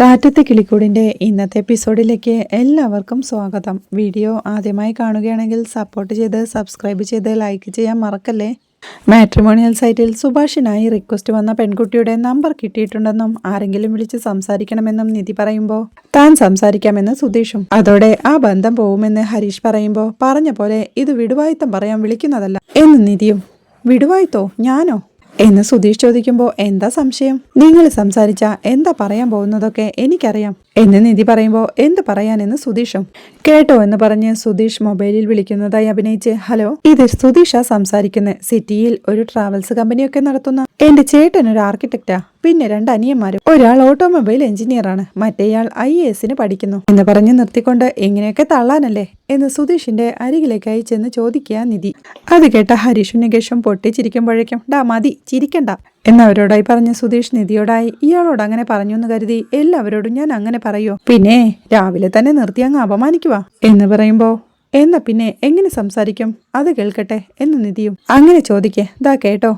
കാറ്റത്തെ കിളിക്കൂടിന്റെ ഇന്നത്തെ എപ്പിസോഡിലേക്ക് എല്ലാവർക്കും സ്വാഗതം. വീഡിയോ ആദ്യമായി കാണുകയാണെങ്കിൽ സപ്പോർട്ട് ചെയ്ത് സബ്സ്ക്രൈബ് ചെയ്ത് ലൈക്ക് ചെയ്യാൻ മറക്കല്ലേ? മാട്രിമോണിയൽ സൈറ്റിൽ സുഭാഷിനായി റിക്വസ്റ്റ് വന്ന പെൺകുട്ടിയുടെ നമ്പർ കിട്ടിയിട്ടുണ്ടെന്നും ആരെങ്കിലും വിളിച്ച് സംസാരിക്കണമെന്നും നിധി പറയുമ്പോൾ താൻ സംസാരിക്കാമെന്ന് സുധീഷും. അതോടെ ആ ബന്ധം പോകുമെന്ന് ഹരീഷ് പറയുമ്പോൾ പറഞ്ഞ പോലെ ഇത് വിടുവായുത്തം പറയാൻ വിളിക്കുന്നതല്ല എന്ന് നിധിയും. വിടുവായുത്തോ ഞാനോ? എന്ന് സുധീഷ് ചോദിക്കുമ്പോൾ എന്താ സംശയം? നിങ്ങൾ സംസാരിച്ച എന്താ പറയാൻ പോകുന്നതൊക്കെ എനിക്കറിയാം. എന്ന് നിധി പറയുമ്പോൾ എന്ത് പറയാനെന്ന് സുധീഷും? കേട്ടോ എന്ന് പറഞ്ഞ് സുധീഷ് മൊബൈലിൽ വിളിക്കുന്നതായി അഭിനയിച്ച് ഹലോ ഇത് സുതീഷ സംസാരിക്കുന്നത് സിറ്റിയിൽ ഒരു ട്രാവൽസ് കമ്പനിയൊക്കെ നടത്തുന്ന എന്റെ ചേട്ടൻ ഒരു ആർക്കിടെക്റ്റാ. പിന്നെ രണ്ട് അനിയന്മാരും. ഒരാൾ ഓട്ടോമൊബൈൽ എഞ്ചിനീയർ ആണ് മറ്റേയാൾ ഐ എസിന് പഠിക്കുന്നു. എന്ന് പറഞ്ഞ് നിർത്തിക്കൊണ്ട് എങ്ങനെയൊക്കെ തള്ളാനല്ലേ? എന്ന് സുധീഷിന്റെ അരികിലേക്കായി ചെന്ന് ചോദിക്കുക നിധി. അത് കേട്ട ഹരീഷും നികേഷും പൊട്ടിച്ചിരിക്കുമ്പോഴേക്കും ഡാ മതി ചിരിക്കണ്ട. എന്നവരോടായി പറഞ്ഞ സുധീഷ് നിധിയോടായി ഇയാളോട് അങ്ങനെ പറഞ്ഞു എന്ന് കരുതി എല്ലാവരോടും ഞാൻ അങ്ങനെ പറയോ. പിന്നെ രാവിലെ തന്നെ നിർത്തി അങ്ങ് അപമാനിക്കുക എന്ന് പറയുമ്പോ എന്നാ പിന്നെ എങ്ങനെ സംസാരിക്കും? അത് കേൾക്കട്ടെ എന്ന് നിധിയും അങ്ങനെ ചോദിക്കേ ദാ കേട്ടോ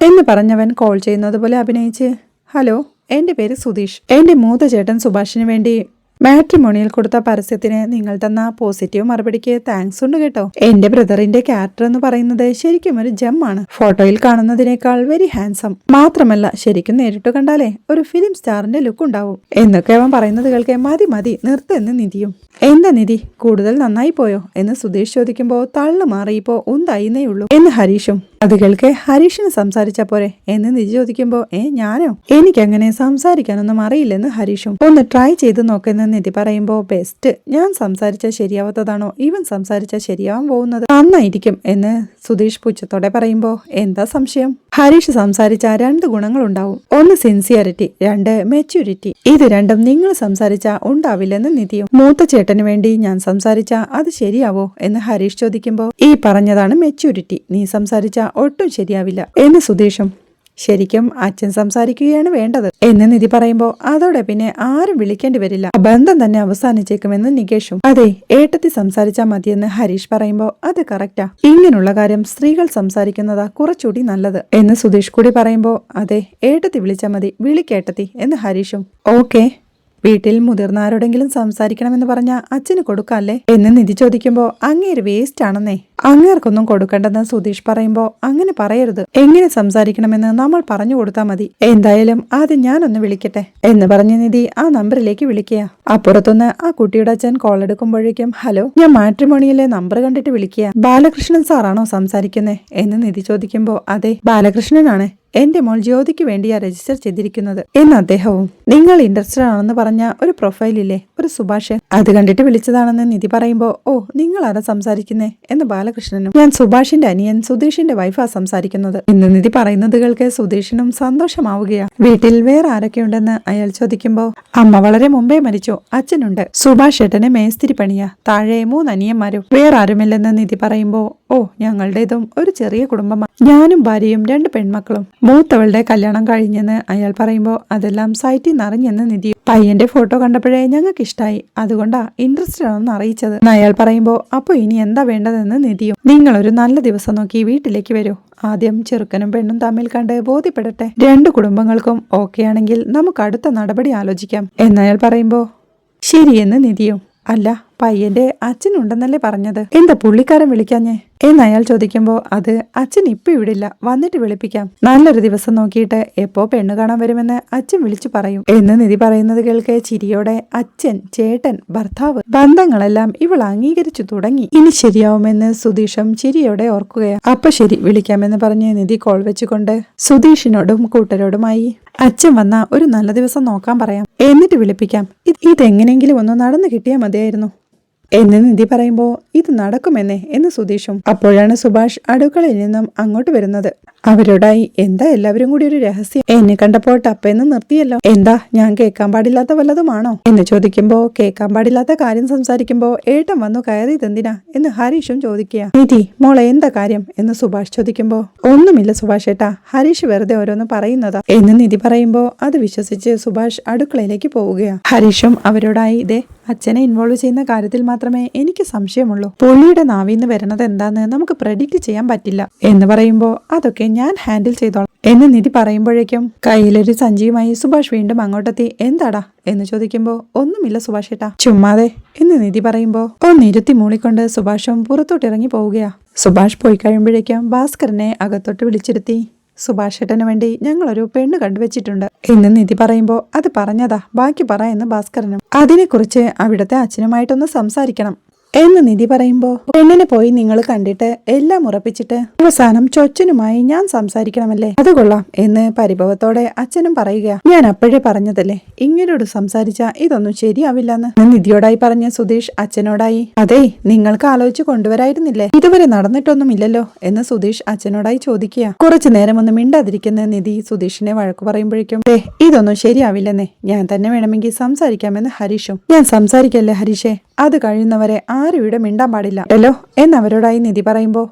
എന്ന് പറഞ്ഞവൻ കോൾ ചെയ്യുന്നത് പോലെ അഭിനയിച്ച് ഹലോ എന്റെ പേര് സുധീഷ്. എന്റെ മൂത്ത ചേട്ടൻ സുഭാഷിന് വേണ്ടി മാട്രിമോണിയിൽ കൊടുത്ത പരസ്യത്തിന് നിങ്ങൾ തന്ന പോസിറ്റീവ് മറുപടിക്ക് താങ്ക്സ് ഉണ്ട് കേട്ടോ. എന്റെ ബ്രദറിന്റെ ക്യാരക്ടർ എന്ന് പറയുന്നത് ശരിക്കും ഒരു ജം ആണ്. ഫോട്ടോയിൽ കാണുന്നതിനേക്കാൾ വെരി ഹാൻസം മാത്രമല്ല ശരിക്കും നേരിട്ട് കണ്ടാലേ ഒരു ഫിലിം സ്റ്റാറിന്റെ ലുക്ക് ഉണ്ടാവും. എന്നൊക്കെ അവൻ പറയുന്നത് കേൾക്കെ മതി മതി നിർത്തുന്ന നിധിയും. എന്താ നിധി കൂടുതൽ നന്നായി പോയോ? എന്ന് സുധീഷ് ചോദിക്കുമ്പോൾ തള്ളു മാറിയപ്പോ ഉണ്ടായിന്നേ ഉള്ളൂ. എന്ന് ഹരീഷും അത് കേൾക്കെ ഹരീഷിന് സംസാരിച്ച പോരെ. എന്ന് നിജി ചോദിക്കുമ്പോ ഏ ഞാനോ? എനിക്കങ്ങനെ സംസാരിക്കാനൊന്നും അറിയില്ലെന്ന് ഹരീഷും. ഒന്ന് ട്രൈ ചെയ്ത് നോക്കുന്ന നിധി പറയുമ്പോ ബെസ്റ്റ് ഞാൻ സംസാരിച്ച ശരിയാവാത്തതാണോ? ഇവൻ സംസാരിച്ച ശരിയാവാൻ പോകുന്നത്. നന്നായിരിക്കും എന്ന് സുധീഷ് പുച്ഛത്തോടെ പറയുമ്പോ എന്താ സംശയം? ഹരീഷ് സംസാരിച്ച രണ്ട് ഗുണങ്ങളുണ്ടാവും. ഒന്ന് സിൻസിയറിറ്റി രണ്ട് മെച്യൂരിറ്റി ഇത് രണ്ടും നിങ്ങൾ സംസാരിച്ച ഉണ്ടാവില്ലെന്ന് നിധിയും. മൂത്ത ചേട്ടന് വേണ്ടി ഞാൻ സംസാരിച്ച അത് ശരിയാവോ എന്ന് ഹരീഷ് ചോദിക്കുമ്പോൾ ഈ പറഞ്ഞതാണ് മെച്യൂരിറ്റി നീ സംസാരിച്ച ഒട്ടും ശരിയാവില്ല. എന്ന് സുധീഷും ശരിക്കും അച്ഛൻ സംസാരിക്കുകയാണ് വേണ്ടത്. എന്ന് നിധി പറയുമ്പോൾ അതോടെ പിന്നെ ആരും വിളിക്കേണ്ടി വരില്ല. ബന്ധം തന്നെ അവസാനിച്ചേക്കുമെന്ന് നികേഷും. അതെ ഏട്ടത്തി സംസാരിച്ചാൽ മതിയെന്ന് ഹരീഷ് പറയുമ്പോൾ അത് കറക്റ്റാ. ഇങ്ങനെയുള്ള കാര്യം സ്ത്രീകൾ സംസാരിക്കുന്നതാ കുറച്ചുകൂടി നല്ലത്. എന്ന് സുധീഷ് കൂടി പറയുമ്പോൾ അതെ ഏട്ടത്തി വിളിച്ചാൽ മതി. വിളിക്കേട്ടത്തി എന്ന് ഹരീഷും. ഓക്കെ വീട്ടിൽ മുതിർന്ന ആരോടെങ്കിലും സംസാരിക്കണമെന്ന് പറഞ്ഞ അച്ഛന് കൊടുക്കാല്ലേ? എന്ന് നിധി ചോദിക്കുമ്പോ അങ്ങേര് വേസ്റ്റ് ആണെന്നേ അങ്ങേർക്കൊന്നും കൊടുക്കണ്ടെന്ന് സുധീഷ് പറയുമ്പോ അങ്ങനെ പറയരുത്. എങ്ങനെ സംസാരിക്കണമെന്ന് നമ്മൾ പറഞ്ഞു കൊടുത്താൽ മതി. എന്തായാലും ആദ്യം ഞാനൊന്ന് വിളിക്കട്ടെ. എന്ന് പറഞ്ഞ നിധി ആ നമ്പറിലേക്ക് വിളിക്കുക. അപ്പുറത്തുനിന്ന് ആ കുട്ടിയുടെ അച്ഛൻ കോൾ എടുക്കുമ്പോഴേക്കും ഹലോ ഞാൻ മാട്രിമോണിയിലെ നമ്പർ കണ്ടിട്ട് വിളിക്കുക. ബാലകൃഷ്ണൻ സാറാണോ സംസാരിക്കുന്നേ? എന്ന് നിധി ചോദിക്കുമ്പോ അതെ ബാലകൃഷ്ണനാണ്. എന്റെ മോൾ ജ്യോതിക്ക് വേണ്ടിയാ രജിസ്റ്റർ ചെയ്തിരിക്കുന്നത്. എന്ന് അദ്ദേഹവും നിങ്ങൾ ഇൻട്രസ്റ്റഡ് ആണെന്ന് പറഞ്ഞ ഒരു പ്രൊഫൈലില്ലേ ഒരു സുഭാഷ് അത് കണ്ടിട്ട് വിളിച്ചതാണെന്ന് നിധി പറയുമ്പോ ഓ നിങ്ങൾ ആരാ സംസാരിക്കുന്നേ? എന്ന് ബാലകൃഷ്ണനും ഞാൻ സുഭാഷിന്റെ അനിയൻ സുധീഷിന്റെ വൈഫാ സംസാരിക്കുന്നത്. എന്ന് നിധി പറയുന്നത് കേൾക്ക് സുധീഷിനും സന്തോഷമാവുകയാ. വീട്ടിൽ വേറെ ആരൊക്കെയുണ്ടെന്ന്? അയാൾ ചോദിക്കുമ്പോ അമ്മ വളരെ മുമ്പേ മരിച്ചു. അച്ഛനുണ്ട്. സുഭാഷ് ഏട്ടന് മേസ്തിരി പണിയാ. താഴെ മൂന്ന് അനിയന്മാരും. വേറെ ആരുമില്ലെന്ന് നിധി പറയുമ്പോ ഓ ഞങ്ങളുടേതും ഒരു ചെറിയ കുടുംബമാണ് ഞാനും ഭാര്യയും രണ്ട് പെൺമക്കളും. മൂത്തവളുടെ കല്യാണം കഴിഞ്ഞെന്ന് അയാൾ പറയുമ്പോൾ അതെല്ലാം സൈറ്റിൽ നിറഞ്ഞെന്ന് നിധി. പയ്യന്റെ ഫോട്ടോ കണ്ടപ്പോഴേ ഞങ്ങൾക്ക് ഇഷ്ടമായി അതുകൊണ്ടാ ഇൻട്രസ്റ്റഡ് ആണെന്ന് അറിയിച്ചത്. എന്ന് അയാൾ പറയുമ്പോ അപ്പോൾ ഇനി എന്താ വേണ്ടതെന്ന് നിധിയും ഒരു നല്ല ദിവസം നോക്കി വീട്ടിലേക്ക് വരൂ. ആദ്യം ചെറുക്കനും പെണ്ണും തമ്മിൽ കണ്ട് ബോധ്യപ്പെടട്ടെ. രണ്ട് കുടുംബങ്ങൾക്കും ഓക്കെ ആണെങ്കിൽ നമുക്ക് അടുത്ത നടപടി ആലോചിക്കാം. എന്നയാൾ പറയുമ്പോൾ ശരിയെന്ന് നിധിയും. അല്ല പയ്യന്റെ അച്ഛനുണ്ടെന്നല്ലേ പറഞ്ഞത്? എന്താ പുള്ളിക്കാരൻ വിളിക്കാഞ്ഞേ? എന്ന് അയാൾ ചോദിക്കുമ്പോൾ അത് അച്ഛൻ ഇപ്പൊ ഇവിടില്ല. വന്നിട്ട് വിളിപ്പിക്കാം. നല്ലൊരു ദിവസം നോക്കിയിട്ട് എപ്പോ പെണ്ണു കാണാൻ വരുമെന്ന് അച്ഛൻ വിളിച്ചു പറയും. എന്ന് നിധി പറയുന്നത് കേൾക്കെ ചിരിയോടെ അച്ഛൻ ചേട്ടൻ ഭർത്താവ് ബന്ധങ്ങളെല്ലാം ഇവൾ അംഗീകരിച്ചു തുടങ്ങി. ഇനി ശരിയാവുമെന്ന് സുധീഷും ചിരിയോടെ ഓർക്കുകയാണ് അപ്പൊ ശരി വിളിക്കാമെന്ന് പറഞ്ഞ് നിധി കോൾ വെച്ചുകൊണ്ട് സുധീഷിനോടും കൂട്ടരോടുമായി അച്ഛൻ വന്ന ഒരു നല്ല ദിവസം നോക്കാൻ പറയാം. എന്നിട്ട് വിളിപ്പിക്കാം. ഇത് ഇതെങ്ങനെയെങ്കിലും ഒന്ന് നടന്നു കിട്ടിയാൽ മതിയായിരുന്നു. എന്ന് നിധി പറയുമ്പോൾ ഇത് നടക്കുമെന്നേ എന്ന് സുധീഷും അപ്പോഴാണ് സുഭാഷ് അടുക്കളയിൽ നിന്നും അങ്ങോട്ട് വരുന്നത്. അവരോടായി എന്താ എല്ലാവരും കൂടി ഒരു രഹസ്യം? എന്നെ കണ്ടപ്പോൾ ടപ്പെന്ന് നിർത്തിയല്ലോ. എന്താ ഞാൻ കേൾക്കാൻ പാടില്ലാത്ത വല്ലതുമാണോ? എന്ന് ചോദിക്കുമ്പോ കേൾക്കാൻ പാടില്ലാത്ത കാര്യം സംസാരിക്കുമ്പോ ഏട്ടൻ വന്നു കയറിയതെന്തിനാ എന്ന് ഹരീഷും ചോദിക്കുക. നിധി മോളെ എന്താ കാര്യം? എന്ന് സുഭാഷ് ചോദിക്കുമ്പോ ഒന്നുമില്ല സുഭാഷ് ഏട്ടാ. ഹരീഷ് വെറുതെ ഓരോന്ന് പറയുന്നതാ. എന്ന് നിധി പറയുമ്പോ അത് വിശ്വസിച്ച് സുഭാഷ് അടുക്കളയിലേക്ക് പോവുകയാണ് ഹരീഷും അവരോടായി ഇതേ അച്ഛനെ ഇൻവോൾവ് ചെയ്യുന്ന കാര്യത്തിൽ മാത്രം മാത്രമേ എനിക്ക് സംശയമുള്ളൂ. പുള്ളിയുടെ നാവിന്ന് വരുന്നത് എന്താന്ന് നമുക്ക് പ്രഡിക്റ്റ് ചെയ്യാൻ പറ്റില്ല. എന്ന് പറയുമ്പോൾ അതൊക്കെ ഞാൻ ഹാൻഡിൽ ചെയ്തോളാം. എന്ന് നിധി പറയുമ്പോഴേക്കും കയ്യിലൊരു സഞ്ചിയുമായി സുഭാഷ് വീണ്ടും അങ്ങോട്ടെത്തി. എന്താടാ? എന്ന് ചോദിക്കുമ്പോൾ ഒന്നുമില്ല സുഭാഷ് ഏട്ടാ. ചുമ്മാതെ. എന്ന് നിധി പറയുമ്പോൾ ഒന്നിരുത്തി മൂളിക്കൊണ്ട് സുഭാഷും പുറത്തോട്ടിറങ്ങി പോവുകയാ. സുഭാഷ് പോയി കഴിയുമ്പോഴേക്കും ഭാസ്കരനെ അകത്തോട്ട് വിളിച്ചിരുത്തി. സുഭാഷ് ഏട്ടന് വേണ്ടി ഞങ്ങളൊരു പെണ്ണ് കണ്ടുവച്ചിട്ടുണ്ട്. എന്ന് നിധി പറയുമ്പോൾ അത് പറഞ്ഞതാ. ബാക്കി പറ എന്ന് ഭാസ്കരനും. അതിനെക്കുറിച്ച് അവിടുത്തെ അച്ഛനുമായിട്ടൊന്ന് സംസാരിക്കണം. എന്ന് നിധി പറയുമ്പോൾ പെണ്ണിനെ പോയി നിങ്ങൾ കണ്ടിട്ട് എല്ലാം ഉറപ്പിച്ചിട്ട് അവസാനം ചൊച്ചനുമായി ഞാൻ സംസാരിക്കണമല്ലേ? അത് കൊള്ളാം എന്ന് പരിഭവത്തോടെ അച്ഛനും പറയുക. ഞാൻ അപ്പോഴേ പറഞ്ഞതല്ലേ ഇങ്ങനോട് സംസാരിച്ച ഇതൊന്നും ശരിയാവില്ലെന്ന്? നിധിയോടായി പറഞ്ഞ സുധീഷ് അച്ഛനോടായി അതെ നിങ്ങൾക്ക് ആലോചിച്ച് കൊണ്ടുവരായിരുന്നില്ലേ? ഇതുവരെ നടന്നിട്ടൊന്നും ഇല്ലല്ലോ എന്ന് സുധീഷ് അച്ഛനോടായി ചോദിക്കുക. കുറച്ചു നേരം ഒന്ന് മിണ്ടാതിരിക്കുന്ന നിധി സുധീഷിനെ വഴക്കു പറയുമ്പോഴേക്കും ഇതൊന്നും ശരിയാവില്ലെന്നേ ഞാൻ തന്നെ വേണമെങ്കിൽ സംസാരിക്കാമെന്ന് ഹരീഷും. ഞാൻ സംസാരിക്കല്ലേ ഹരീഷേ? അത് കഴിയുന്നവരെ ആരും ഇവിടെ മിണ്ടാൻ പാടില്ല. അല്ലോ എന്നവരോടായി നിധി പറയുമ്പോ?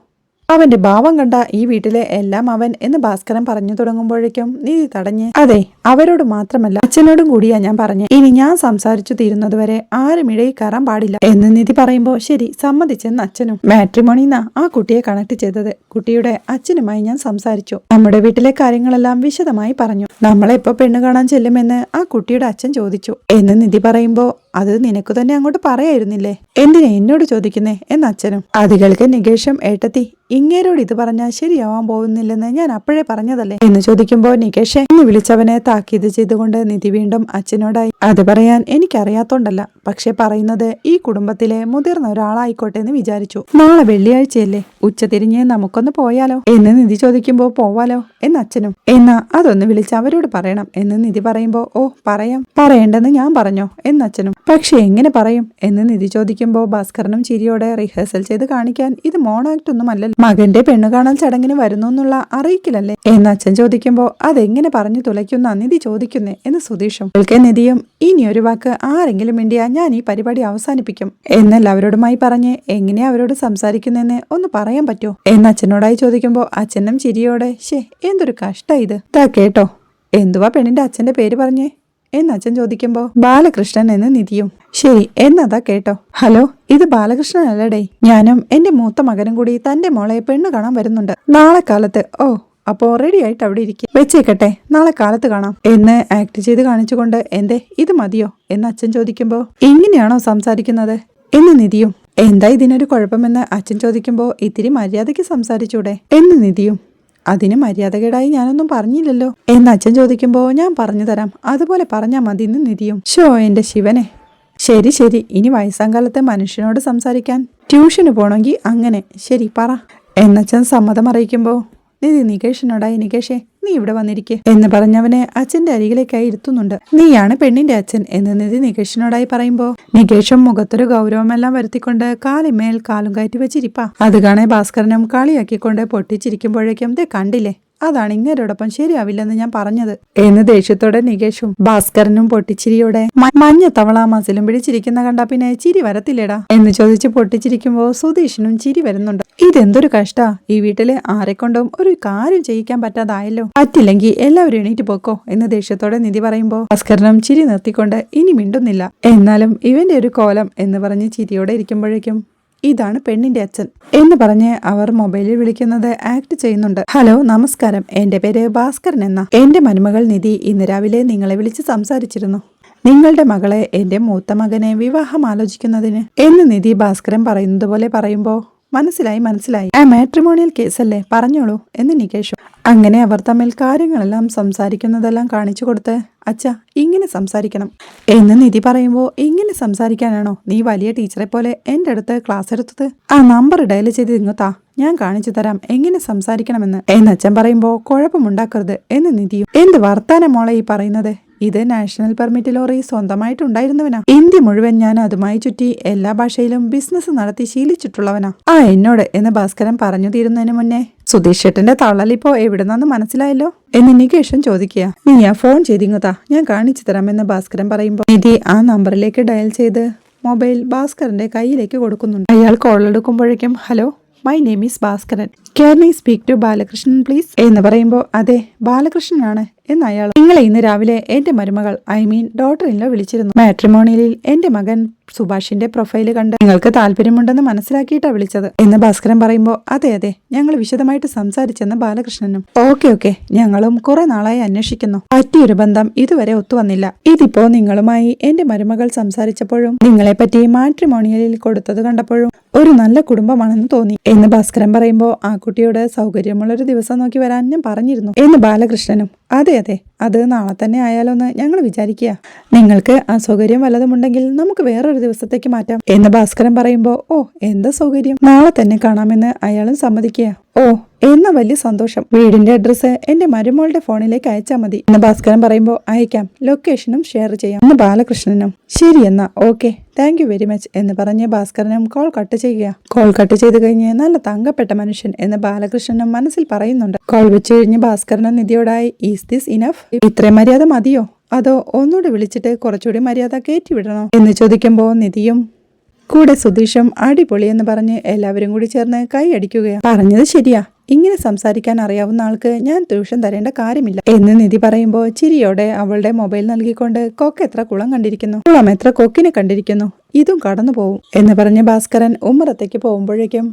അവന്റെ ഭാവം കണ്ട ഈ വീട്ടിലെ എല്ലാം അവൻ എന്ന് ഭാസ്കരൻ പറഞ്ഞു തുടങ്ങുമ്പോഴേക്കും നിധി തടഞ്ഞ് അതെ അവരോട് മാത്രമല്ല അച്ഛനോടും കൂടിയാ ഞാൻ പറഞ്ഞു. ഇനി ഞാൻ സംസാരിച്ചു തീരുന്നതുവരെ ആരും ഇടയിൽ കയറാൻ പാടില്ല. എന്ന് നിധി പറയുമ്പോ ശരി സമ്മതിച്ചെന്ന് അച്ഛനും. മാട്രിമോണിന്നാ ആ കുട്ടിയെ കണക്ട് ചെയ്തത്. കുട്ടിയുടെ അച്ഛനുമായി ഞാൻ സംസാരിച്ചു. നമ്മുടെ വീട്ടിലെ കാര്യങ്ങളെല്ലാം വിശദമായി പറഞ്ഞു. നമ്മളെ എപ്പോ പെണ്ണ് കാണാൻ ചെല്ലുമെന്ന് ആ കുട്ടിയുടെ അച്ഛൻ ചോദിച്ചു. എന്ന് നിധി പറയുമ്പോ അത് നിനക്ക് തന്നെ അങ്ങോട്ട് പറയായിരുന്നില്ലേ? എന്തിനാ എന്നോട് ചോദിക്കുന്നേ? എന്ന അച്ഛനും. അതികൾക്ക് നികേഷം ഏട്ടത്തി ഇങ്ങേരോട് ഇത് പറഞ്ഞാൽ ശരിയാവാൻ പോകുന്നില്ലെന്ന് ഞാൻ അപ്പോഴേ പറഞ്ഞതല്ലേ? എന്ന് ചോദിക്കുമ്പോൾ നികേഷെ എന്ന് വിളിച്ചവനെ താക്കീത് ചെയ്തുകൊണ്ട് നിധി വീണ്ടും അച്ഛനോടായി. അത് പറയാൻ എനിക്കറിയാത്തോണ്ടല്ല. പക്ഷെ പറയുന്നത് ഈ കുടുംബത്തിലെ മുതിർന്ന ഒരാളായിക്കോട്ടെ എന്ന് വിചാരിച്ചു. നാളെ വെള്ളിയാഴ്ചയല്ലേ. ഉച്ച തിരിഞ്ഞ് നമുക്കൊന്ന് പോയാലോ? എന്ന് നിധി ചോദിക്കുമ്പോ പോവാലോ? എന്ന് അച്ഛനും. എന്നാ അതൊന്ന് വിളിച്ച് അവരോട് പറയണം എന്ന് നിധി പറയുമ്പോ ഓ പറയാം. പറയേണ്ടെന്ന് ഞാൻ പറഞ്ഞോ? എന്ന് അച്ഛനും. പക്ഷെ എങ്ങനെ പറയും? എന്ന് നിധി ചോദിക്കുമ്പോ ഭാസ്കരനും ചിരിയോടെ റിഹേഴ്സൽ ചെയ്ത് കാണിക്കാൻ ഇത് മോണാക്ട് ഒന്നും അല്ലല്ലോ മകന്റെ പെണ്ണു കാണാൻ ചടങ്ങിന് വരുന്നു എന്നുള്ള അറിയിക്കലല്ലേ? എന്ന് അച്ഛൻ ചോദിക്കുമ്പോ അതെങ്ങനെ പറഞ്ഞു തുലയ്ക്കുന്ന നിധി ചോദിക്കുന്നേ എന്ന് സുധീഷും കേൾക്കെ നിധിയും ഇനി ഒരു വാക്ക് ആരെങ്കിലും മിണ്ടിയാ ഞാൻ ഈ പരിപാടി അവസാനിപ്പിക്കും. എന്നെല്ലാവരോടുമായി പറഞ്ഞ് എങ്ങനെ അവരോട് സംസാരിക്കുന്നെന്ന് ഒന്ന് പറയാൻ പറ്റുമോ എന്ന് അച്ഛനോടായി ചോദിക്കുമ്പോ അച്ഛനും ചിരിയോടെ ഷേ എന്തൊരു കഷ്ട ഇത്. താ കേട്ടോ എന്തുവാ പെണ്ണിന്റെ അച്ഛന്റെ പേര് പറഞ്ഞേ? എന്ന് അച്ഛൻ ചോദിക്കുമ്പോ ബാലകൃഷ്ണൻ എന്ന് നിധിയും ശരി എന്നതാ കേട്ടോ. ഹലോ ഇത് ബാലകൃഷ്ണൻ അല്ലടേ ഞാനും എന്റെ മൂത്ത മകനും കൂടി തന്റെ മോളെ പെണ്ണ് കാണാൻ വരുന്നുണ്ട്. നാളെ കാലത്ത് ഓ അപ്പോ റെഡി ആയിട്ട് അവിടെ ഇരിക്കും. വെച്ചേക്കട്ടെ നാളെ കാലത്ത് കാണാം. എന്ന് ആക്ട് ചെയ്ത് കാണിച്ചുകൊണ്ട് എന്തേ ഇത് മതിയോ? എന്ന് അച്ഛൻ ചോദിക്കുമ്പോ എങ്ങനെയാണോ സംസാരിക്കുന്നത്? എന്ന് നിധിയും എന്താ ഇതിനൊരു കുഴപ്പമെന്ന്? അച്ഛൻ ചോദിക്കുമ്പോ ഇത്തിരി മര്യാദയ്ക്ക് സംസാരിച്ചൂടെ? എന്ന് നിധിയും അതിന് മര്യാദകേടായി ഞാനൊന്നും പറഞ്ഞില്ലല്ലോ? എന്ന് അച്ഛൻ ചോദിക്കുമ്പോ ഞാൻ പറഞ്ഞു തരാം. അതുപോലെ പറഞ്ഞാ മതി എന്ന് നിധിയും ഷോ എന്റെ ശിവനെ. ശരി ശരി. ഇനി വയസ്സാം മനുഷ്യനോട് സംസാരിക്കാൻ. ട്യൂഷന് പോണെങ്കിൽ അങ്ങനെ. ശരി പറ. എന്നച്ഛൻ സമ്മതം അറിയിക്കുമ്പോ നിധി നികേഷിനോടായി നികേഷേ നീ ഇവിടെ വന്നിരിക്കെ എന്ന് പറഞ്ഞവനെ അച്ഛന്റെ അരികിലേക്കായി ഇരുത്തുന്നുണ്ട്. നീയാണ് പെണ്ണിന്റെ അച്ഛൻ എന്ന് നിധി നികേഷിനോടായി പറയുമ്പോ നികേഷും മുഖത്തൊരു ഗൗരവമെല്ലാം വരുത്തിക്കൊണ്ട് കാലിമേൽ കാലും കയറ്റി വെച്ചിരിപ്പാ. അത് കാണേ ഭാസ്കരനും കാളിയാക്കിക്കൊണ്ട് പൊട്ടിച്ചിരിക്കുമ്പോഴേക്കും ദേ കണ്ടില്ലേ അതാണ് ഇങ്ങരോടൊപ്പം ശരിയാവില്ലെന്ന് ഞാൻ പറഞ്ഞത് എന്ന് ദേഷ്യത്തോടെ നികേഷും ഭാസ്കരനും പൊട്ടിച്ചിരിയോടെ "മ- മഞ്ഞ തവള മസിലും പിടിച്ചിരിക്കുന്ന കണ്ടാ പിന്നെ ചിരി വരത്തില്ലേടാ എന്ന് ചോദിച്ച് പൊട്ടിച്ചിരിക്കുമ്പോ സുധീഷിനും ചിരി വരുന്നുണ്ട്. ഇതെന്തൊരു കഷ്ടാ. ഈ വീട്ടിലെ ആരെക്കൊണ്ടും ഒരു കാര്യം ചെയ്യിക്കാൻ പറ്റാതായല്ലോ. പറ്റില്ലെങ്കിൽ എല്ലാവരും എണീറ്റ് പോക്കോ എന്ന് ദേഷ്യത്തോടെ നിധി പറയുമ്പോ ഭാസ്കരനും ചിരി നിർത്തിക്കൊണ്ട് ഇനി മിണ്ടുന്നില്ല. എന്നാലും ഇവന്റെ ഒരു കോലം എന്ന് പറഞ്ഞ് ചിരിയോടെ ഇരിക്കുമ്പോഴേക്കും ഇതാണ് പെണ്ണിന്റെ അച്ഛൻ എന്ന് പറഞ്ഞ് അവർ മൊബൈലിൽ വിളിക്കുന്നത് ആക്ട് ചെയ്യുന്നുണ്ട്. ഹലോ നമസ്കാരം. എന്റെ പേര് ഭാസ്കരൻ എന്ന. എന്റെ മരുമകൾ നിധി ഇന്ന് രാവിലെ നിങ്ങളെ വിളിച്ച് സംസാരിച്ചിരുന്നു. നിങ്ങളുടെ മകളെ എന്റെ മൂത്ത മകനെ വിവാഹം ആലോചിക്കുന്നതിന് എന്ന് നിധി ഭാസ്കരൻ പറയുന്നത് പോലെ പറയുമ്പോ മനസ്സിലായി മനസ്സിലായി. ആ മാട്രിമോണിയൽ കേസല്ലേ? പറഞ്ഞോളൂ. എന്ന് നികേഷു അങ്ങനെ അവർ തമ്മിൽ കാര്യങ്ങളെല്ലാം സംസാരിക്കുന്നതെല്ലാം കാണിച്ചു കൊടുത്ത് അച്ഛ ഇങ്ങനെ സംസാരിക്കണം. എന്ന് നിധി പറയുമ്പോൾ ഇങ്ങനെ സംസാരിക്കാനാണോ? നീ വലിയ ടീച്ചറെ പോലെ എന്റെ അടുത്ത് ക്ലാസ് എടുത്തത്? ആ നമ്പർ ഡയൽ ചെയ്ത് ഇങ്ങോട്ടാ ഞാൻ കാണിച്ചു തരാം എങ്ങനെ സംസാരിക്കണമെന്ന്. എന്നച്ഛൻ പറയുമ്പോൾ കുഴപ്പമുണ്ടാക്കരുത്. എന്ന് നിധിയും എന്ത് വർത്താന മോളെ ഈ പറയുന്നത്? ഇത് നാഷണൽ പെർമിറ്റ് ലോറി സ്വന്തമായിട്ടുണ്ടായിരുന്നവനാ. ഇന്ത്യ മുഴുവൻ ഞാൻ അതുമായി ചുറ്റി എല്ലാ ഭാഷയിലും ബിസിനസ് നടത്തി ശീലിച്ചിട്ടുള്ളവനാ. ആ എന്നോട് എന്ന് ഭാസ്കരൻ പറഞ്ഞു തീരുന്നതിന് മുന്നേ. സുധീഷ് ചേട്ടന്റെ തള്ളലിപ്പോ എവിടുന്നാന്ന് മനസ്സിലായല്ലോ? എന്ന് നികേഷൻ ചോദിക്കുക. നീ ആ ഫോൺ ചെയ്തിങ്ങുതാ. ഞാൻ കാണിച്ചു തരാമെന്ന് ഭാസ്കരൻ പറയുമ്പോൾ നിധി ആ നമ്പറിലേക്ക് ഡയൽ ചെയ്ത് മൊബൈൽ ഭാസ്കരന്റെ കയ്യിലേക്ക് കൊടുക്കുന്നുണ്ട്. അയാൾ call എടുക്കുമ്പോഴേക്കും hello my name is Bhaskaran. Can I speak to Balakrishnan please എന്ന് പറയുമ്പോൾ അതെ ബാലകൃഷ്ണനാണ് എന്ന് അയാൾ നിങ്ങൾ ഇന്ന് രാവിലെ എന്റെ മരുമകൾ ഐ മീൻ ഡോട്ടർ ഇല്ല വിളിച്ചിരുന്നു. മാട്രിമോണിയലിൽ എന്റെ മകൻ സുഭാഷിന്റെ പ്രൊഫൈൽ കണ്ട് നിങ്ങൾക്ക് താല്പര്യമുണ്ടെന്ന് മനസ്സിലാക്കിയിട്ടാണ് വിളിച്ചത്. എന്ന് ഭാസ്കരൻ പറയുമ്പോൾ അതെ അതെ ഞങ്ങൾ വിശദമായിട്ട് സംസാരിച്ചെന്ന് ബാലകൃഷ്ണനും. ഓക്കെ ഓക്കെ ഞങ്ങളും കുറെ നാളായി അന്വേഷിക്കുന്നു. പറ്റിയൊരു ബന്ധം ഇതുവരെ ഒത്തുവന്നില്ല ഇതിപ്പോ നിങ്ങളുമായി എന്റെ മരുമകൾ സംസാരിച്ചപ്പോഴും നിങ്ങളെപ്പറ്റി മാട്രിമോണിയലിൽ കൊടുത്തത് കണ്ടപ്പോഴും ഒരു നല്ല കുടുംബമാണെന്ന് തോന്നി. എന്ന് ഭാസ്കരൻ പറയുമ്പോൾ ആ കുട്ടിയോട് സൗകര്യമുള്ളൊരു ദിവസം നോക്കി വരാൻ ഞാൻ പറഞ്ഞിരുന്നു. എന്ന് ബാലകൃഷ്ണനും അതെ അതെ അത് നാളെ തന്നെ ആയാലോ എന്ന് ഞങ്ങൾ വിചാരിക്കുക. നിങ്ങൾക്ക് ആ സൗകര്യം വല്ലതുമുണ്ടെങ്കിൽ നമുക്ക് വേറൊരു ദിവസത്തേക്ക് മാറ്റാം. എന്ന് ഭാസ്കരൻ പറയുമ്പോൾ ഓ എന്താ സൗകര്യം. നാളെ തന്നെ കാണാമെന്ന് അയാളും സമ്മതിക്കുക. ഓ എന്ന വലിയ സന്തോഷം. വീടിന്റെ അഡ്രസ്സ് എന്റെ മരുമോളുടെ ഫോണിലേക്ക് അയച്ചാൽ മതി. എന്ന് ഭാസ്കരൻ പറയുമ്പോൾ അയക്കാം. ലൊക്കേഷനും ഷെയർ ചെയ്യാം. എന്ന് ബാലകൃഷ്ണനും ശരി എന്നാ okay thank you very much എന്ന് പറഞ്ഞ് ഭാസ്കരനും കോൾ കട്ട് ചെയ്യുക. കോൾ കട്ട് ചെയ്ത് കഴിഞ്ഞ് നല്ല തങ്കപ്പെട്ട മനുഷ്യൻ എന്ന് ബാലകൃഷ്ണനും മനസ്സിൽ പറയുന്നുണ്ട്. കോൾ വെച്ച് കഴിഞ്ഞ് ഭാസ്കരനും നിധിയോടായി ഈസ് ദിസ് ഇനഫ് ഇത്രയും മര്യാദ മതിയോ? അതോ ഒന്നുകൂടി വിളിച്ചിട്ട് കുറച്ചുകൂടി മര്യാദ കയറ്റി വിടണോ? എന്ന് ചോദിക്കുമ്പോൾ നിധിയും കൂടെ സുധീഷും അടിപൊളി എന്ന് പറഞ്ഞ് എല്ലാവരും കൂടി ചേർന്ന് കൈ അടിക്കുകയാണ്. പറഞ്ഞത് ശരിയാ. ഇങ്ങനെ സംസാരിക്കാൻ അറിയാവുന്ന ആൾക്ക് ഞാൻ ട്യൂഷൻ തരേണ്ട കാര്യമില്ല. എന്ന് നിധി പറയുമ്പോൾ ചിരിയോടെ അവളുടെ മൊബൈൽ നൽകിക്കൊണ്ട് കൊക്ക് എത്ര കുളം കണ്ടിരിക്കുന്നു. കുളം എത്ര കൊക്കിനെ കണ്ടിരിക്കുന്നു. ഇതും കടന്നു പോവും എന്ന് പറഞ്ഞ് ഭാസ്കരൻ ഉമ്മറത്തേക്ക് പോകുമ്പോഴേക്കും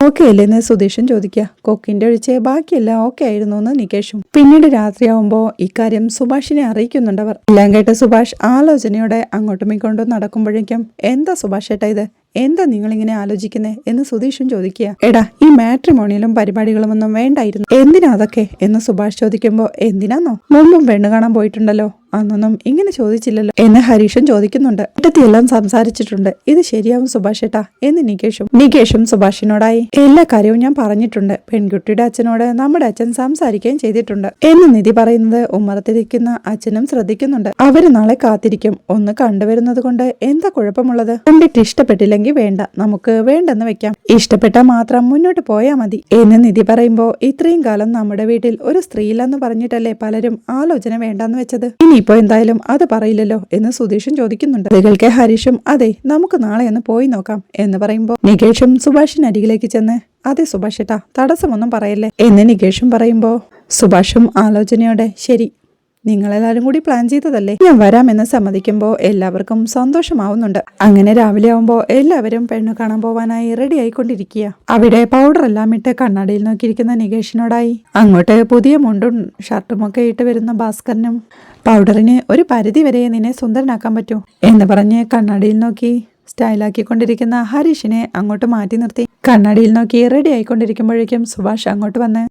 ഓക്കെ അല്ലേന്ന് സുധീഷൻ ചോദിക്കുക കൊക്കിന്റെ ഒഴിച്ച് ബാക്കിയെല്ലാം ഓക്കെ ആയിരുന്നു എന്ന് നികേഷും. പിന്നീട് രാത്രിയാവുമ്പോൾ ഇക്കാര്യം സുഭാഷിനെ അറിയിക്കുന്നുണ്ടവർ എല്ലാം കേട്ട് സുഭാഷ് ആലോചനയോടെ അങ്ങോട്ടും ഇങ്ങോട്ടും നടക്കുമ്പോഴേക്കും എന്താ സുഭാഷ് ഏട്ടാ ഇത്? എന്താ നിങ്ങൾ ഇങ്ങനെ ആലോചിക്കുന്നേ? എന്ന് സുധീഷും ചോദിക്കുക എടാ ഈ മാട്രിമോണിയലും പരിപാടികളും ഒന്നും വേണ്ടായിരുന്നു. എന്തിനാ അതൊക്കെ? എന്ന് സുഭാഷ് ചോദിക്കുമ്പോൾ എന്തിനാന്നോ? മുമ്പും പെണ്ണു കാണാൻ പോയിട്ടുണ്ടല്ലോ. അന്നൊന്നും ഇങ്ങനെ ചോദിച്ചില്ലല്ലോ എന്ന് ഹരീഷും ചോദിക്കുന്നുണ്ട്. എല്ലാം സംസാരിച്ചിട്ടുണ്ട്. ഇത് ശരിയാവും സുഭാഷ് ഏട്ടാ എന്ന് നികേഷും. നികേഷും സുഭാഷിനോടായി എല്ലാ കാര്യവും ഞാൻ പറഞ്ഞിട്ടുണ്ട്. പെൺകുട്ടിയുടെ അച്ഛനോട് നമ്മുടെ അച്ഛൻ സംസാരിക്കുകയും ചെയ്തിട്ടുണ്ട് എന്ന് നിധി പറയുന്നത് ഉമ്മറത്തിരിക്കുന്ന അച്ഛനും ശ്രദ്ധിക്കുന്നുണ്ട്. അവർ നാളെ കാത്തിരിക്കും. ഒന്ന് കണ്ടുവരുന്നത് കൊണ്ട് എന്താ കുഴപ്പമുള്ളത്? കണ്ടിട്ട് ഇഷ്ടപ്പെട്ടില്ലെങ്കിൽ വേണ്ട. നമുക്ക് വേണ്ടെന്ന് വെക്കാം. ഇഷ്ടപ്പെട്ടാൽ മാത്രം മുന്നോട്ട് പോയാൽ മതി എന്ന് നിധി പറയുമ്പോൾ ഇത്രയും കാലം നമ്മുടെ വീട്ടിൽ ഒരു സ്ത്രീയില്ലെന്ന് പറഞ്ഞിട്ടല്ലേ പലരും ആലോചന വേണ്ടെന്ന് വെച്ചത്? ഇനിയിപ്പോ എന്തായാലും അത് പറയില്ലല്ലോ എന്ന് സുധീഷും ചോദിക്കുന്നുണ്ട്. അത് ഹരീഷും അതെ നമുക്ക് നാളെ ഒന്ന് പോയി നോക്കാം എന്ന് പറയുമ്പോൾ നികേഷും സുഭാഷിന് അരികിലേക്ക് ചെന്ന് അതെ സുഭാഷേട്ടാ തടസ്സമൊന്നും പറയല്ലേ? എന്ന് നികേഷും പറയുമ്പോൾ സുഭാഷും ആലോചനയോടെ ശരി നിങ്ങളെല്ലാരും കൂടി പ്ലാൻ ചെയ്തതല്ലേ? ഞാൻ വരാമെന്ന് സമ്മതിക്കുമ്പോൾ എല്ലാവർക്കും സന്തോഷമാവുന്നുണ്ട്. അങ്ങനെ രാവിലെ ആവുമ്പോൾ എല്ലാവരും പെണ്ണു കാണാൻ പോവാനായി റെഡി ആയിക്കൊണ്ടിരിക്കുക അവിടെ പൗഡർ എല്ലാം ഇട്ട് കണ്ണാടിയിൽ നോക്കിയിരിക്കുന്ന നികേഷിനോടായി. അങ്ങോട്ട് പുതിയ മുണ്ടും ഷർട്ടും ഒക്കെ ഇട്ട് വരുന്ന ഭാസ്കരനും പൗഡറിന് ഒരു പരിധി വരെ നിന്നെ സുന്ദരനാക്കാൻ പറ്റൂ എന്ന് പറഞ്ഞ് കണ്ണാടിയിൽ നോക്കി സ്റ്റൈലാക്കിക്കൊണ്ടിരിക്കുന്ന ഹരീഷിനെ അങ്ങോട്ട് മാറ്റി നിർത്തി. കണ്ണാടിയിൽ നോക്കി റെഡി ആയിക്കൊണ്ടിരിക്കുമ്പോഴേക്കും സുഭാഷ് അങ്ങോട്ട് വന്ന്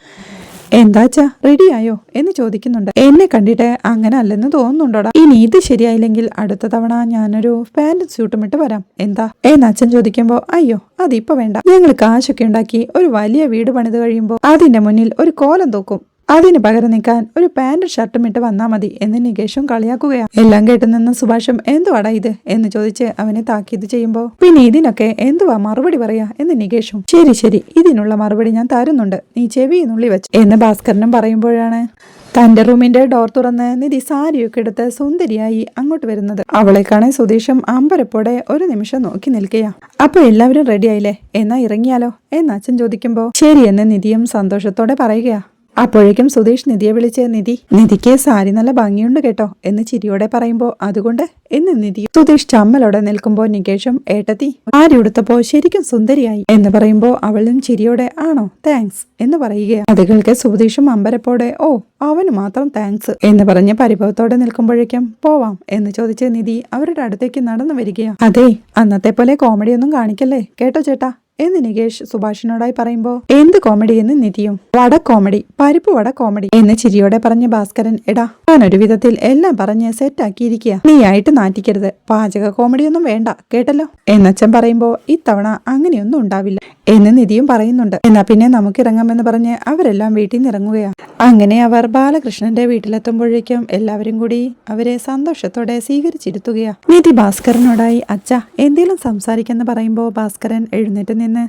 എന്താച്ചാ റെഡിയായോ എന്ന് ചോദിക്കുന്നുണ്ട്. എന്നെ കണ്ടിട്ട് അങ്ങനെ അല്ലെന്ന് തോന്നുന്നുണ്ടോടാ? ഇനി ഇത് ശരിയായില്ലെങ്കിൽ അടുത്ത തവണ ഞാനൊരു പാന്റും സ്യൂട്ടും ഇട്ട് വരാം. എന്താ? എന്ന് അച്ഛൻ ചോദിക്കുമ്പോ അയ്യോ അതിപ്പോ വേണ്ട. ഞങ്ങൾ കാശൊക്കെ ഉണ്ടാക്കി ഒരു വലിയ വീട് പണിത് കഴിയുമ്പോൾ അതിന്റെ മുന്നിൽ ഒരു കോലം തൂക്കും. അതിന് പകരം നിൽക്കാൻ ഒരു പാന്റും ഷർട്ടും ഇട്ട് വന്നാൽ മതി എന്ന് നികേഷും കളിയാക്കുകയാണ്. എല്ലാം കേട്ടു നിന്ന് സുഭാഷും എന്തുവാടാ ഇത്? എന്ന് ചോദിച്ച് അവനെ താക്കീത് ചെയ്യുമ്പോ പിന്നെ ഇതിനൊക്കെ എന്തുവാ മറുപടി പറയാ? എന്ന് നികേഷും ശരി ശരി ഇതിനുള്ള മറുപടി ഞാൻ തരുന്നുണ്ട്. നീ ചെവി നുള്ളി വെച്ച്. എന്ന് ഭാസ്കരനും പറയുമ്പോഴാണ് തന്റെ റൂമിന്റെ ഡോർ തുറന്ന് നിധി സാരിയൊക്കെ എടുത്ത് സുന്ദരിയായി അങ്ങോട്ട് വരുന്നത്. അവളെ കാണാൻ സുധീഷും അമ്പരപ്പോടെ ഒരു നിമിഷം നോക്കി നിൽക്കുക അപ്പൊ എല്ലാവരും റെഡിയായില്ലേ എന്നാ ഇറങ്ങിയാലോ? എന്ന് അച്ഛൻ ചോദിക്കുമ്പോ ശരിയെന്ന് നിധിയും സന്തോഷത്തോടെ പറയുകയാ. അപ്പോഴേക്കും സുധീഷ് നിധിയെ വിളിച്ച് നിധി നിധിക്ക് സാരി നല്ല ഭംഗിയുണ്ട് കേട്ടോ എന്ന് ചിരിയോടെ പറയുമ്പോ അതുകൊണ്ട് എന്ന് നിധി. സുധീഷ് ചമ്മലോടെ നിൽക്കുമ്പോ നികേഷും ഏട്ടത്തി സാരി ഉടുത്തപ്പോ ശരിക്കും സുന്ദരിയായി എന്ന് പറയുമ്പോ അവളും ചിരിയോടെ ആണോ താങ്ക്സ് എന്ന് പറയുകയാണ് അത് കേൾക്കെ സുധീഷും അമ്പരപ്പോടെ ഓ അവന് മാത്രം താങ്ക്സ് എന്ന് പറഞ്ഞ് പരിഭവത്തോടെ നിൽക്കുമ്പോഴേക്കും പോവാം എന്ന് ചോദിച്ച നിധി അവരുടെ അടുത്തേക്ക് നടന്നു വരികയാണ് അതെ അന്നത്തെ പോലെ കോമഡി ഒന്നും കാണിക്കല്ലേ? കേട്ടോ ചേട്ടാ എന്ന് നികേഷ് സുഭാഷിനോടായി പറയുമ്പോ എന്ത് കോമഡി എന്ന് നിധിയും? വട കോമഡി പരിപ്പ് വട കോമഡി എന്ന് ചിരിയോടെ പറഞ്ഞ ഭാസ്കരൻ എടാ ഞാൻ ഒരു വിധത്തിൽ എല്ലാം പറഞ്ഞ് സെറ്റാക്കിയിരിക്കുക നീയായിട്ട് നാറ്റിക്കരുത്. പാചക കോമഡിയൊന്നും വേണ്ട കേട്ടല്ലോ? എന്നച്ഛൻ പറയുമ്പോ ഇത്തവണ അങ്ങനെയൊന്നും ഉണ്ടാവില്ല. എന്ന് നിധിയും പറയുന്നുണ്ട്. എന്നാ പിന്നെ നമുക്ക് ഇറങ്ങാമെന്ന് പറഞ്ഞ് അവരെല്ലാം വീട്ടിൽ നിന്ന് ഇറങ്ങുകയാണ് അങ്ങനെ അവർ ബാലകൃഷ്ണന്റെ വീട്ടിലെത്തുമ്പോഴേക്കും എല്ലാവരും കൂടി അവരെ സന്തോഷത്തോടെ സ്വീകരിച്ചിരുത്തുകയാണ് നിധി ഭാസ്കരനോടായി അച്ഛ എന്തെങ്കിലും സംസാരിക്കെന്ന് പറയുമ്പോൾ ഭാസ്കരൻ എഴുന്നേറ്റ് നിന്ന്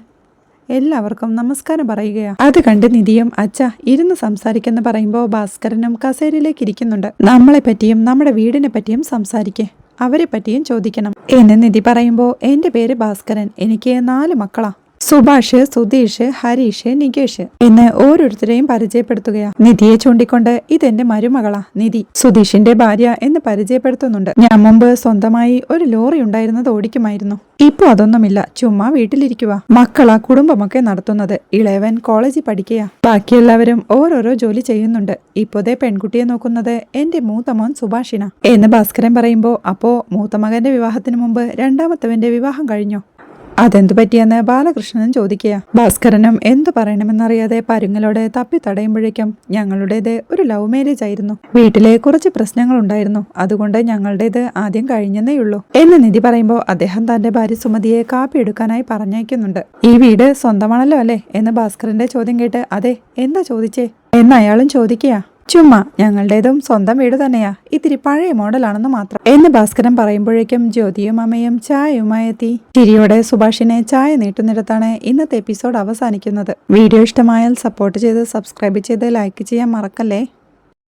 എല്ലാവർക്കും നമസ്കാരം പറയുകയാണ് അത് കണ്ട് നിധിയും അച്ഛ ഇരുന്ന് സംസാരിക്കെന്ന് പറയുമ്പോൾ ഭാസ്കരനും കസേരയിലേക്ക് ഇരിക്കുന്നുണ്ട്. നമ്മളെ പറ്റിയും നമ്മുടെ വീടിനെ പറ്റിയും സംസാരിക്കേ. അവരെ പറ്റിയും ചോദിക്കണം. എന്ന് നിധി പറയുമ്പോൾ എന്റെ പേര് ഭാസ്കരൻ. എനിക്ക് നാല് മക്കളാ. സുഭാഷ് സുധീഷ് ഹരീഷ് നികേഷ് എന്ന് ഓരോരുത്തരെയും പരിചയപ്പെടുത്തുകയാണ് നിധിയെ ചൂണ്ടിക്കൊണ്ട് ഇതെന്റെ മരുമകളാ നിധി. സുധീഷിന്റെ ഭാര്യ എന്ന് പരിചയപ്പെടുത്തുന്നുണ്ട്. ഞാൻ മുമ്പ് സ്വന്തമായി ഒരു ലോറി ഉണ്ടായിരുന്നത് ഓടിക്കുമായിരുന്നു. ഇപ്പൊ അതൊന്നുമില്ല. ചുമ്മാ വീട്ടിലിരിക്കുക മക്കളാ കുടുംബമൊക്കെ നടത്തുന്നത്. ഇളയവൻ കോളേജിൽ പഠിക്കുക ബാക്കിയെല്ലാവരും ഓരോരോ ജോലി ചെയ്യുന്നുണ്ട്. ഇപ്പോതേ പെൺകുട്ടിയെ നോക്കുന്നത് എന്റെ മൂത്ത മോൻ സുഭാഷിന. എന്ന് ഭാസ്കരൻ പറയുമ്പോ അപ്പോ മൂത്തമകന്റെ വിവാഹത്തിന് മുമ്പ് രണ്ടാമത്തവന്റെ വിവാഹം കഴിഞ്ഞോ? അതെന്തു പറ്റിയെന്ന് ബാലകൃഷ്ണനും ചോദിക്കുക. ഭാസ്കരനും എന്തു പറയണമെന്നറിയാതെ പരുങ്ങലോടെ തപ്പി തടയുമ്പോഴേക്കും ഞങ്ങളുടേത് ഒരു ലവ് മാരേജ് ആയിരുന്നു. വീട്ടിലെ കുറച്ച് പ്രശ്നങ്ങൾ ഉണ്ടായിരുന്നു. അതുകൊണ്ട് ഞങ്ങളുടേത് ആദ്യം കഴിഞ്ഞെന്നേയുള്ളൂ എന്ന് നിധി പറയുമ്പോൾ അദ്ദേഹം തന്റെ ഭാര്യ സുമതിയെ കാപ്പി എടുക്കാനായി പറഞ്ഞയക്കുന്നുണ്ട്. ഈ വീട് സ്വന്തമാണല്ലോ അല്ലേ? എന്ന് ഭാസ്കരന്റെ ചോദ്യം കേട്ട് അതെ എന്താ ചോദിച്ചേ? എന്ന് അയാളും ചോദിക്കുക. ചുമ്മാ ഞങ്ങളുടേതും സ്വന്തം വീട് തന്നെയാ. ഇത്തിരി പഴയ മോഡലാണെന്ന് മാത്രം. എന്ന് ഭാസ്കരൻ പറയുമ്പോഴേക്കും ജ്യോതിയും അമ്മയും ചായയുമായി എത്തി ചിരിയോടെ സുഭാഷിനെ ചായ നീട്ടുന്നിടത്താണ് ഇന്നത്തെ എപ്പിസോഡ് അവസാനിക്കുന്നത്. വീഡിയോ ഇഷ്ടമായാൽ സപ്പോർട്ട് ചെയ്ത് സബ്സ്ക്രൈബ് ചെയ്ത് ലൈക്ക് ചെയ്യാൻ മറക്കല്ലേ?